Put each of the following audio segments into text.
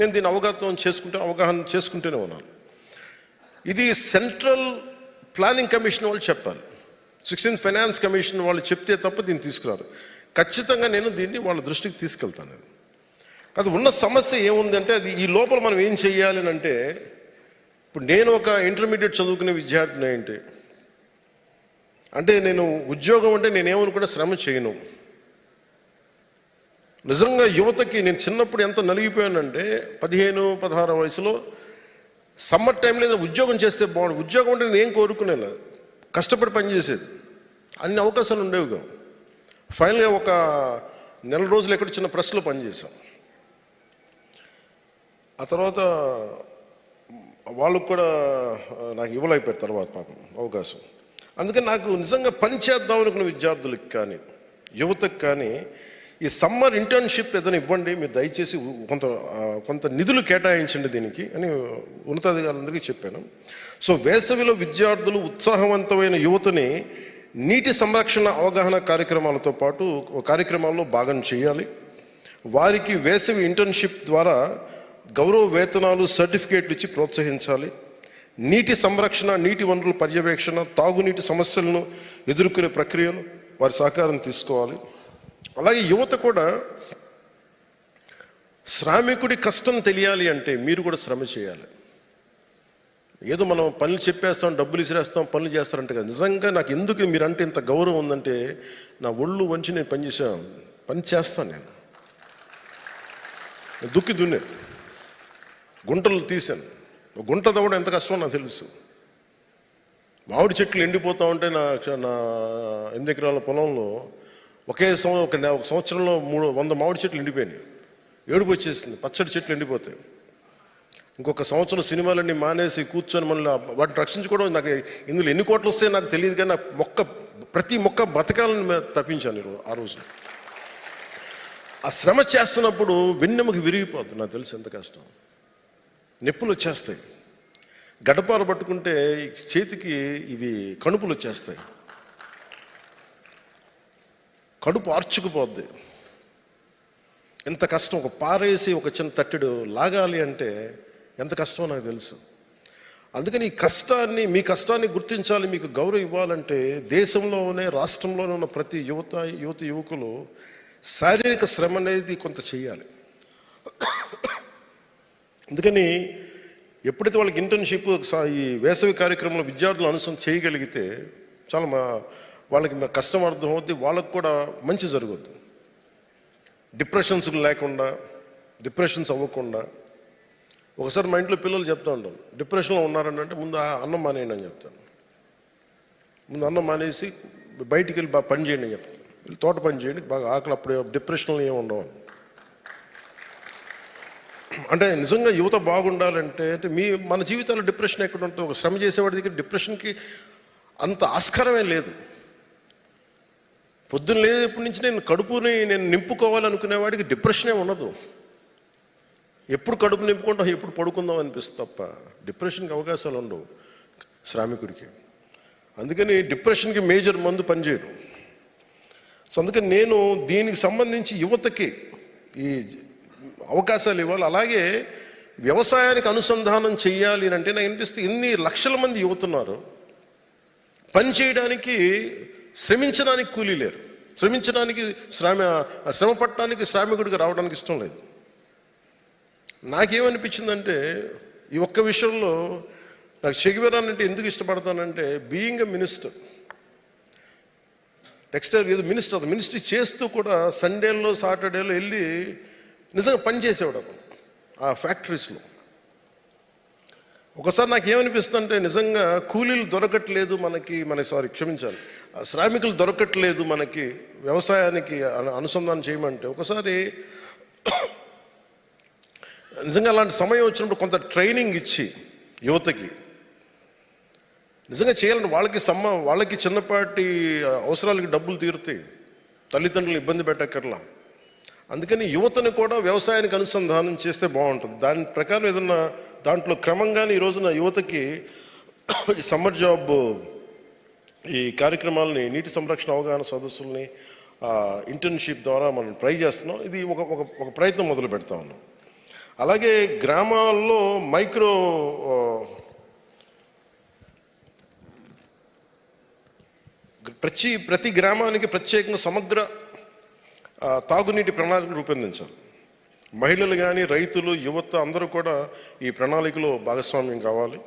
నేను దీన్ని అవగాహన చేసుకుంటే అవగాహన చేసుకుంటూనే ఉన్నాను. ఇది సెంట్రల్ ప్లానింగ్ కమిషన్ వాళ్ళు చెప్పాలి సిక్స్టీన్త్ ఫైనాన్స్ కమిషన్ వాళ్ళు చెప్తే తప్ప దీన్ని తీసుకురారు. ఖచ్చితంగా నేను దీన్ని వాళ్ళ దృష్టికి తీసుకెళ్తాను. అది ఉన్న సమస్య ఏముందంటే అది ఈ లోపల మనం ఏం చేయాలి అని అంటే ఇప్పుడు నేను ఒక ఇంటర్మీడియట్ చదువుకునే విద్యార్థిని ఏంటి అంటే నేను ఉద్యోగం అంటే నేనేమనుకుంటే శ్రమ చేయను. నిజంగా యువతకి నేను చిన్నప్పుడు ఎంత నలిగిపోయానంటే పదిహేను పదహారు వయసులో సమ్మర్ టైంలో ఏదైనా ఉద్యోగం చేస్తే బాగుండు. ఉద్యోగం అంటే నేను ఏం కోరుకునేలా? కష్టపడి పనిచేసేది అన్ని అవకాశాలు ఉండేవి కావు ఫైనల్గా ఒక నెల రోజులు ఎక్కడ చిన్న ప్రెస్లో పనిచేశాం ఆ తర్వాత వాళ్ళకు కూడా నాకు ఇవ్వలేకపోయారు తర్వాత పాపం అవకాశం. అందుకని నాకు నిజంగా పని చేద్దాం అనుకున్న విద్యార్థులకు కానీ యువతకు కానీ ఈ సమ్మర్ ఇంటర్న్షిప్ ఏదైనా ఇవ్వండి మీరు దయచేసి కొంత కొంత నిధులు కేటాయించండి దీనికి అని ఉన్నతాధికారులందరికీ చెప్పాను. సో వేసవిలో విద్యార్థులు ఉత్సాహవంతమైన యువతని నీటి సంరక్షణ అవగాహన కార్యక్రమాలతో పాటు ఒక కార్యక్రమాల్లో భాగం చేయాలి. వారికి వేసవి ఇంటర్న్షిప్ ద్వారా గౌరవ వేతనాలు సర్టిఫికేట్లు ఇచ్చి ప్రోత్సహించాలి. నీటి సంరక్షణ నీటి వనరుల పర్యవేక్షణ తాగునీటి సమస్యలను ఎదుర్కొనే ప్రక్రియలు వారి సహకారం తీసుకోవాలి. అలాగే యువత కూడా శ్రామికుడి కష్టం తెలియాలి అంటే మీరు కూడా శ్రమ చేయాలి. ఏదో మనం పనులు చెప్పేస్తాం డబ్బులు ఇసిరేస్తాం పనులు చేస్తారంటే కదా. నిజంగా నాకు ఎందుకు మీరంటే ఇంత గౌరవం ఉందంటే నా ఒళ్ళు వంచి నేను పని చేశాను పని చేస్తాను నేను. దుక్కి దున్నే గుంటలు తీశాను. గుంట తవ్వడం ఎంత కష్టమో నాకు తెలుసు. మామిడి చెట్లు ఎండిపోతా ఉంటే నా నా ఎనిమిది ఎకరాల పొలంలో ఒకే సంవ ఒక సంవత్సరంలో మూడు వంద మామిడి చెట్లు ఎండిపోయినాయి. ఏడుపు వచ్చేసింది పచ్చడి చెట్లు ఎండిపోతాయి. ఇంకొక సంవత్సరం సినిమాలన్నీ మానేసి కూర్చొని మళ్ళీ వాటిని రక్షించుకోవడం నాకు ఇందులో ఎన్ని కోట్లు వస్తాయో నాకు తెలియదు కానీ నాకు మొక్క ప్రతి మొక్క బతకాలని తప్పించాను ఆ రోజు. ఆ శ్రమ చేస్తున్నప్పుడు వెన్నెమకి విరిగిపోతుంది నాకు తెలుసు ఎంత కష్టం. నొప్పులు వచ్చేస్తాయి. గడపాలు పట్టుకుంటే చేతికి ఇవి కణుపులు వచ్చేస్తాయి. కడుపు ఆర్చుకుపోద్ది. ఎంత కష్టం ఒక పారేసి ఒక చిన్న తట్టెడు లాగాలి అంటే ఎంత కష్టమో నాకు తెలుసు. అందుకని ఈ కష్టాన్ని మీ కష్టాన్ని గుర్తించాలి మీకు గౌరవం ఇవ్వాలంటే దేశంలోనే రాష్ట్రంలోనే ఉన్న ప్రతి యువత యువత యువకులు శారీరక శ్రమ అనేది కొంత చేయాలి. అందుకని ఎప్పుడైతే వాళ్ళకి ఇంటర్న్షిప్ ఈ వేసవి కార్యక్రమంలో విద్యార్థులు అనుసరం చేయగలిగితే చాలా మా వాళ్ళకి కష్టం అర్థం అవుద్ది వాళ్ళకు కూడా మంచి జరుగుద్ది. డిప్రెషన్స్ లేకుండా డిప్రెషన్స్ అవ్వకుండా ఒకసారి మా ఇంట్లో పిల్లలు చెప్తూ ఉంటాను డిప్రెషన్లో ఉన్నారని అంటే ముందు ఆ అన్నం మానేయండి అని చెప్తాను ముందు అన్నం మానేసి బయటికి వెళ్ళి బాగా పని చేయండి అని చెప్తాను వెళ్ళి తోట పని చేయండి బాగా ఆకలి అప్పుడు డిప్రెషన్లో ఏమి ఉండవు. అంటే నిజంగా యువత బాగుండాలంటే అంటే మీ మన జీవితాల్లో డిప్రెషన్ ఎక్కడ ఉంటుంది ఒక శ్రమ చేసేవాడి దగ్గర డిప్రెషన్కి అంత ఆస్కారమే లేదు. పొద్దున్న లేదప్పటి నుంచి నేను కడుపుని నేను నింపుకోవాలనుకునేవాడికి డిప్రెషనే ఉండదు. ఎప్పుడు కడుపు నింపుకుంటాం ఎప్పుడు పడుకుందాం అనిపిస్తుంది తప్ప డిప్రెషన్కి అవకాశాలు ఉండవు శ్రామికుడికి. అందుకని డిప్రెషన్కి మేజర్ మందు పనిచేయదు. సో అందుకని నేను దీనికి సంబంధించి యువతకి ఈ అవకాశాలు ఇవ్వాలి. అలాగే వ్యవసాయానికి అనుసంధానం చేయాలి అని అంటే నాకు అనిపిస్తే ఇన్ని లక్షల మంది యువతున్నారు. పని చేయడానికి శ్రమించడానికి కూలీ లేరు. శ్రమించడానికి శ్రమ శ్రమ పట్టడానికి శ్రామికుడికి రావడానికి ఇష్టం లేదు. నాకేమనిపించిందంటే ఈ ఒక్క విషయంలో నాకు చెగివెరాన్ అంటే ఎందుకు ఇష్టపడతానంటే బీయింగ్ ఎ మినిస్టర్. టెక్స్టైల్ ఏదో మినిస్టర్ అది మినిస్ట్రీ చేస్తూ కూడా సండేలో సాటర్డేలో వెళ్ళి నిజంగా పని చేసేవాడు అతను. ఆ ఫ్యాక్టరీస్లో. ఒకసారి నాకు ఏమనిపిస్తుందంటే నిజంగా కూలీలు దొరకట్లేదు మనకి మన సారీ క్షమించాలి. ఆ శ్రామికులు దొరకట్లేదు మనకి వ్యవసాయానికి అనుసంధానం చేయమంటే ఒకసారి నిజంగా అలాంటి సమయం వచ్చినప్పుడు కొంత ట్రైనింగ్ ఇచ్చి యువతకి. నిజంగా చేయాలంటే వాళ్ళకి సమ్మ వాళ్ళకి చిన్నపాటి అవసరాలకి డబ్బులు తీరుతాయి తల్లిదండ్రులు ఇబ్బంది పెట్టక్కర్లా. అందుకని యువతను కూడా వ్యవసాయానికి అనుసంధానం చేస్తే బాగుంటుంది. దాని ప్రకారం ఏదన్నా దాంట్లో క్రమంగానే ఈ రోజున యువతకి సమ్మర్ జాబ్ ఈ కార్యక్రమాలని నీటి సంరక్షణ అవగాహన సదస్సుల్ని ఇంటర్న్షిప్ ద్వారా మనం ట్రై చేస్తున్నాం. ఇది ఒక ఒక ఒక ప్రయత్నం మొదలు పెడతా ఉన్నాం. అలాగే గ్రామాల్లో మైక్రో ప్రతి ప్రతి గ్రామానికి ప్రత్యేకంగా సమగ్ర తాగునీటి ప్రణాళికను రూపొందించాలి మహిళలు కానీ రైతులు యువత అందరూ కూడా ఈ ప్రణాళికలో భాగస్వామ్యం కావాలి.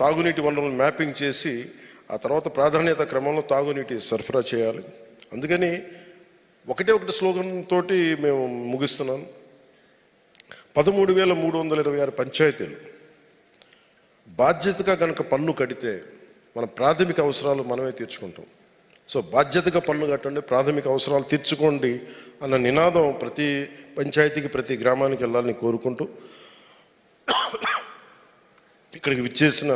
తాగునీటి వనరులను మ్యాపింగ్ చేసి ఆ తర్వాత ప్రాధాన్యత క్రమంలో తాగునీటి సరఫరా చేయాలి. అందుకని ఒకటే ఒకటి స్లోగన్ తోటి మేము ముగిస్తున్నాను పదమూడు వేల మూడు వందల ఇరవై ఆరు పంచాయతీలు. బాధ్యతగా కనుక పన్ను కడితే మన ప్రాథమిక అవసరాలు మనమే తీర్చుకుంటాం. సో బాధ్యతగా పన్ను కట్టండి ప్రాథమిక అవసరాలు తీర్చుకోండి అన్న నినాదం ప్రతి పంచాయతీకి ప్రతి గ్రామానికి వెళ్ళాలని కోరుకుంటూ ఇక్కడికి విచ్చేసిన